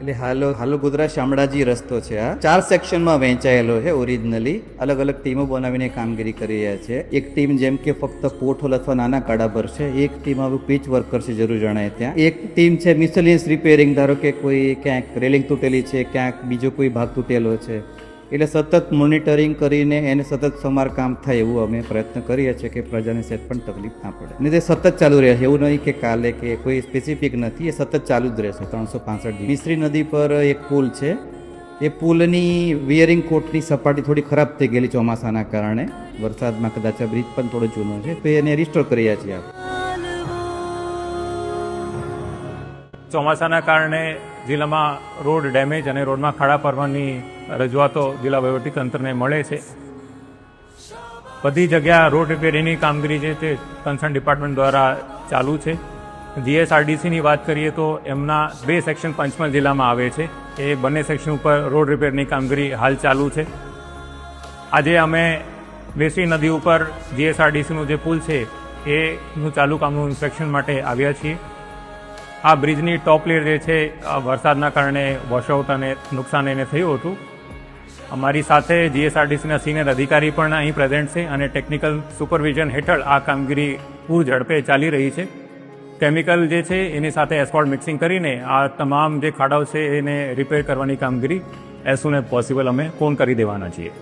એટલે હાલો હાલો ગોધરા શામળાજી રસ્તો છે આ. ચાર સેક્શનમાં વહેંચાયેલો છે ઓરિજિનલી અલગ અલગ ટીમો બનાવીને કામગીરી કરી રહ્યા છે. એક ટીમ જેમ કે ફક્ત પોઠોલ અથવા નાના કાળા છે. એક ટીમ હવે પીચ વર્કર છે, જરૂર જણાય ત્યાં. એક ટીમ છે મિસલિયન્સ રિપેરિંગ ધારો કે કોઈ ક્યાંક રેલિંગ તૂટેલી છે, ક્યાંક બીજો કોઈ ભાગ તૂટેલો છે. એટલે સતત મોનિટરિંગ કરીને એને સતત સમારકામ થાય એવું અમે પ્રયત્ન કરીએ છીએ કે પ્રજાને સેટ પણ તકલીફ ના પડે. અને તે સતત ચાલુ રહે છે. એવું નહીં કે કાલે કે કોઈ સ્પેસિફિક નથી. એ સતત ચાલુ જ રહેશે. ત્રણસો પાંસઠ મિશ્રી નદી પર એક પુલ છે. એ પુલની વિયરિંગ કોટની સપાટી થોડી ખરાબ થઈ ગયેલી ચોમાસાના કારણે. વરસાદમાં કદાચ બ્રિજ પણ થોડો જૂનો છે. તો એને રિસ્ટોર કર્યા છીએ આપણે. ચોમાસાના કારણે જિલ્લામાં રોડ ડેમેજ અને રોડમાં ખાડા પડવાની રજૂઆતો જિલ્લા વહીવટીતંત્રને મળે છે. બધી જગ્યા રોડ રિપેરિંગની કામગીરી છે તે કન્સર્ન ડિપાર્ટમેન્ટ દ્વારા ચાલુ છે. જીએસઆરડીસીની વાત કરીએ તો એમના બે સેક્શન પંચમહાલ જિલ્લામાં આવે છે. એ બંને સેક્શન ઉપર રોડ રિપેરની કામગીરી હાલ ચાલુ છે. આજે અમે વેસી નદી ઉપર જીએસઆરડીસીનું જે પુલ છે, એનું ચાલુ કામનું ઇન્સ્પેક્શન માટે આવ્યા છીએ. આ બ્રિજની ટોપ લેર જે છે વરસાદના કારણે વોશઆઉટ અને નુકસાન એને થયું હતું. અમારી સાથે જીએસઆરટીસીના સિનિયર અધિકારી પણ અહીં પ્રેઝન્ટ છે અને ટેકનિકલ સુપરવિઝન હેઠળ આ કામગીરી પૂર ઝડપે ચાલી રહી છે. કેમિકલ જે છે, એની સાથે એસ્કોલ્ટ મિક્સિંગ કરીને આ તમામ જે ખાડાઓ છે, એને રિપેર કરવાની કામગીરી એઝ સુન એઝ પોસિબલ અમે ફોન કરી દેવાના છીએ.